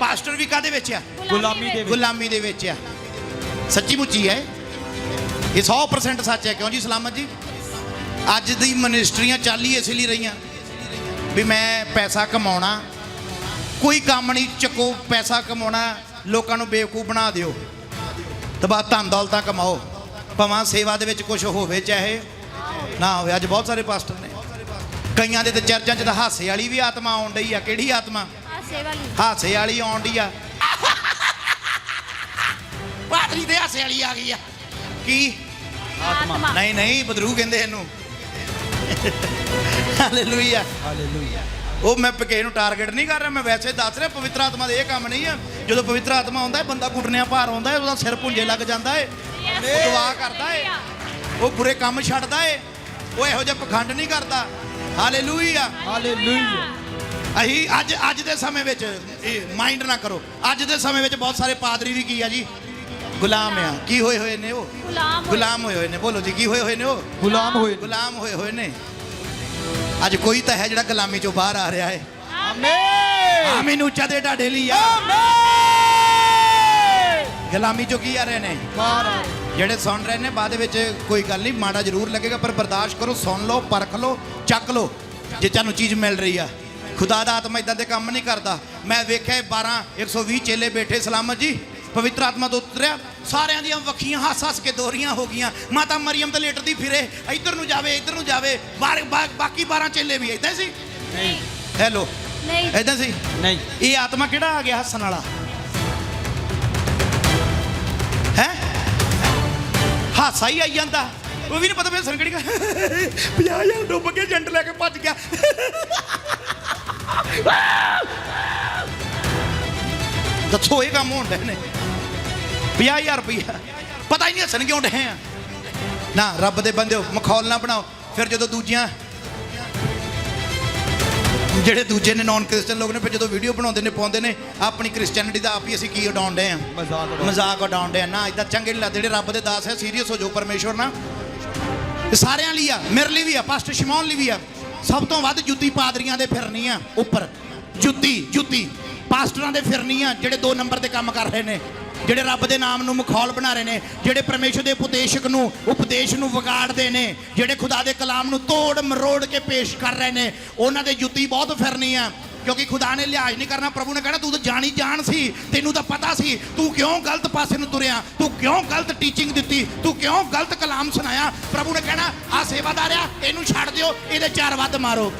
Pastor ਵੀ ਕਾਦੇ ਵਿੱਚ ਆ? ਗੁਲਾਮੀ ਦੇ ਵਿੱਚ। ਗੁਲਾਮੀ ਦੇ ਵਿੱਚ ਆ। ਸੱਚੀ ਮੁੱਚੀ ਹੈ। ਇਹ 100% ਸੱਚ ਹੈ। ਕਿਉਂ ਜੀ ਸਲਾਮਤ ਜੀ? ਅੱਜ ਦੀ ਮਨਿਸਟਰੀਆਂ ਚੱਲ ਹੀ ਇਸ ਲਈ ਰਹੀਆਂ। ਵੀ ਮੈਂ ਪੈਸਾ ਕਮਾਉਣਾ ਕੋਈ ਕੰਮ ਨਹੀਂ ਚੱਕੋ ਪੈਸਾ ਕਮਾਉਣਾ ਲੋਕਾਂ ਨੂੰ ਬੇਵਕੂਫ ਬਣਾ ਦਿਓ। ਤੇ ਬਾਅਦ ਧਨ ਦੌਲਤਾਂ ਕਮਾਓ। ਭਾਵੇਂ ਸੇਵਾ ਦੇ ਵਿੱਚ ਕੁਝ ਹੋਵੇ ਚਾਹੇ ਨਾ ਹੋਵੇ। ਅੱਜ ਬਹੁਤ ਸਾਰੇ ਪਾਸਟਰ ਨੇ। ਕਈਆਂ ਦੇ ਤੇ ਚਰਚਾਂ 'ਚ ਤਾਂ ਹਾਸੇ ਵਾਲੀ ਵੀ ਆਤਮਾ ਆਉਣ ਡਈ ਆ। ਕਿਹੜੀ ਆਤਮਾ? ਹਾਸੇ ਵਾਲੀ। ਹਾਸੇ ਵਾਲੀ ਆਉਣ ਡਈ ਆ। ਪਾਦਰੀ ਦੇ ਹਾਸੇ ਵਾਲੀ ਆ ਗਈ ਆ। ਕੀ? ਆਤਮਾ। ਨਹੀਂ ਨਹੀਂ ਬਦਰੂ ਕਹਿੰਦੇ ਇਹਨੂੰ। ਹਾਲੇਲੂਇਆ। ਹਾਲੇਲੂਇਆ। ਉਹ ਮੈਂ ਪਕੇ ਨੂੰ ਟਾਰਗੇਟ ਨਹੀਂ ਕਰ ਰਿਹਾ ਮੈਂ ਵੈਸੇ ਦੱਸ ਰਿਹਾ ਪਵਿੱਤਰ ਆਤਮਾ ਦੇ ਇਹ ਕੰਮ ਨਹੀਂ ਆ। ਜਦੋਂ ਪਵਿੱਤਰ ਆਤਮਾ ਆਉਂਦਾ ਹੈ ਬੰਦਾ ਘੁੱਟਨਿਆਂ ਭਾਰ ਆਉਂਦਾ ਹੈ ਉਹਦਾ ਸਿਰ ਪੁੰਜੇ ਲੱਗ ਜਾਂਦਾ ਹੈ। ਉਹ ਦੁਆ ਕਰਦਾ ਹੈ। ਉਹ ਬੁਰੇ ਕੰਮ ਛੱਡਦਾ ਹੈ। ਉਹ ਇਹੋ ਜਿਹਾ ਪਖੰਡ ਨਹੀਂ ਕਰਦਾ। ਹਾਲੇਲੂਇਆ। ਹਾਲੇਲੂਇਆ। ਅਸੀਂ ਅੱਜ ਅੱਜ ਦੇ ਸਮੇਂ ਵਿੱਚ ਮਾਈਂਡ ਨਾ ਕਰੋ। ਅੱਜ ਦੇ ਸਮੇਂ ਵਿੱਚ ਬਹੁਤ ਸਾਰੇ ਪਾਦਰੀ ਵੀ ਕੀ ਆ ਜੀ? ਗੁਲਾਮ ਆ। ਕੀ ਹੋਏ ਹੋਏ ਨੇ ਉਹ? ਗੁਲਾਮ ਹੋਏ। ਗੁਲਾਮ ਹੋਏ ਹੋਏ ਨੇ। ਬੋਲੋ ਜੀ ਕੀ ਹੋਏ ਹੋਏ ਨੇ ਉਹ? ਗੁਲਾਮ ਹੋਏ। ਗੁਲਾਮ ਹੋਏ ਹੋਏ ਨੇ। ਅੱਜ ਕੋਈ ਤਾਂ ਹੈ ਜਿਹੜਾ ਗੁਲਾਮੀ ਚੋਂ ਬਾਹਰ ਆ ਰਿਹਾ ਹੈ। ਆਮੇਨ। ਆਮੀਨ। ਉੱਚਾ ਦੇ ਢਾਡੇ ਲਈ ਆ। ਗੁਲਾਮੀ ਚੋਂ ਕੀ ਆ ਰਹੇ ਨੇ? ਬਾਹਰ ਆ। ਜਿਹੜੇ ਸੁਣ ਰਹੇ ਨੇ ਬਾਅਦ ਵਿੱਚ ਕੋਈ ਗੱਲ ਨਹੀਂ ਮਾੜਾ ਜ਼ਰੂਰ ਲੱਗੇਗਾ ਪਰ ਬਰਦਾਸ਼ਤ ਕਰੋ ਸੁਣ ਲਓ ਪਰਖ ਲਓ ਚੱਕ ਲਓ ਜੇ ਤੁਹਾਨੂੰ ਚੀਜ਼ ਮਿਲ ਰਹੀ ਆ। ਖੁਦਾ ਦਾ ਆਤਮਾ ਇਦਾਂ ਦੇ ਕੰਮ ਨਹੀਂ ਕਰਦਾ। ਮੈਂ ਵੇਖਿਆ ਇਹ 12 120 ਚੇਲੇ ਬੈਠੇ ਸਲਾਮਤ ਜੀ। ਪਵਿੱਤਰ ਆਤਮਾ ਤੋਂ ਉਤਰਿਆ। ਸਾਰਿਆਂ ਦੀਆਂ ਵੱਖੀਆਂ ਹੱਸ ਹੱਸ ਕੇ ਦੋਹਰੀਆਂ ਹੋ ਗਈਆਂ। ਮਾਤਾ ਮਰੀਮ ਤੇ ਲੇਟਦੀ ਫਿਰੇ ਇੱਧਰ ਨੂੰ ਜਾਵੇ ਇੱਧਰ ਨੂੰ ਜਾਵੇ। ਬਾਕੀ 12 ਚੇਲੇ ਵੀ ਇਦਾਂ ਸੀ? ਨਹੀਂ। ਹੈਲੋ ਨਹੀਂ। ਇਦਾਂ ਸੀ? ਨਹੀਂ। ਇਹ ਆਤਮਾ ਕਿਹੜਾ ਆ ਗਿਆ ਹੱਸਣ ਵਾਲਾ? ਹੈ? ਹਾਸਾ ਹੀ ਆਈ ਜਾਂਦਾ। ਉਹ ਵੀ ਨਹੀਂ ਪਤਾ ਮੈਂ ਸੰਗੜੀ ਕਾ 50000 ਡੁੱਬ ਕੇ ਏਜੰਟ ਲੈ ਕੇ ਭੱਜ ਗਿਆ। ਦੱਸੋ ਇਹ ਕੰਮ ਹੋਣ ਨੇ। 50000 ਰੁਪਇਆ ਪਤਾ ਹੀ ਨਹੀਂ ਹੱਸਣ ਕਿਉਂ ਡਏ ਆ। ਨਾ ਰੱਬ ਦੇ ਬੰਦਿਓ ਮਖੌਲ ਨਾ ਬਣਾਓ। ਫਿਰ ਜਦੋਂ ਦੂਜੀਆਂ ਜਿਹੜੇ ਦੂਜੇ ਨੇ ਨਾਨ ਕ੍ਰਿਸਚਨ ਲੋਕ ਨੇ ਫਿਰ ਜਦੋਂ ਵੀਡੀਓ ਬਣਾਉਂਦੇ ਨੇ ਪਾਉਂਦੇ ਨੇ ਆਪਣੀ ਕ੍ਰਿਸਚੀਅਨਿਟੀ ਦਾ ਆਪ ਹੀ ਅਸੀਂ ਕੀ ਉਡਾਉਣ ਡਏ ਆ। ਮਜ਼ਾਕ ਡਏ ਆ। ਨਾ ਇਦਾਂ ਚੰਗੇ ਨਹੀਂ ਲੱਗਦੇ ਜਿਹੜੇ ਰੱਬ ਦੇ ਦਾਸ ਹੈ ਸੀਰੀਅਸ ਹੋ ਜਾਓ ਪਰਮੇਸ਼ਵਰ ਨਾਲ। ਇਹ ਸਾਰਿਆਂ ਲਈ ਆ ਮੇਰੇ ਲਈ ਵੀ ਆ ਪਾਸਟਰ ਸ਼ਿਮੌਨ ਲਈ ਵੀ ਆ। ਸਭ ਤੋਂ ਵੱਧ ਜੁੱਤੀ ਪਾਦਰੀਆਂ ਦੇ ਫਿਰਨੀ ਆ ਉੱਪਰ। ਜੁੱਤੀ ਜੁੱਤੀ। ਪਾਸਟਰਾਂ ਦੇ ਫਿਰਨੀ ਆ ਜਿਹੜੇ ਦੋ ਨੰਬਰ ਤੇ ਕੰਮ ਕਰ ਰਹੇ ਨੇ। ਜਿਹੜੇ ਰੱਬ ਦੇ ਨਾਮ ਨੂੰ ਮਖੌਲ ਬਣਾ ਰਹੇ ਨੇ। ਜਿਹੜੇ ਪਰਮੇਸ਼ਰ ਦੇ ਉਪਦੇਸ਼ਕ ਨੂੰ ਉਪਦੇਸ਼ ਨੂੰ ਵਿਗਾੜਦੇ ਨੇ। ਜਿਹੜੇ ਖੁਦਾ ਦੇ ਕਲਾਮ ਨੂੰ ਤੋੜ ਮਰੋੜ ਕੇ ਪੇਸ਼ ਕਰ ਰਹੇ ਨੇ। ਉਹਨਾਂ ਦੇ ਜੁੱਤੀ ਬਹੁਤ ਫਿਰਨੀ ਆ ਕਿਉਂਕਿ ਖੁਦਾ ਨੇ ਲਿਹਾਜ਼ ਨਹੀਂ ਕਰਨਾ, ਪ੍ਰਭੂ ਨੇ ਕਹਿਣਾ, ਤੂੰ ਤਾਂ ਜਾਣੀ ਜਾਣ ਸੀ, ਤੈਨੂੰ ਤਾਂ ਪਤਾ ਸੀ, ਤੂੰ ਕਿਉਂ ਗਲਤ ਪਾਸੇ ਨੂੰ ਤੁਰਿਆ, ਤੂੰ ਕਿਉਂ ਗਲਤ ਟੀਚਿੰਗ ਦਿੱਤੀ, ਤੂੰ ਕਿਉਂ ਗਲਤ ਕਲਾਮ ਸੁਣਾਇਆ? ਪ੍ਰਭੂ ਨੇ ਕਹਿਣਾ ਆ ਸੇਵਾਦਾਰ ਆ, ਇਹਨੂੰ ਛੱਡ ਦਿਓ, ਇਹਦੇ ਚਾਰ ਵੱਧ ਮਾਰੋ।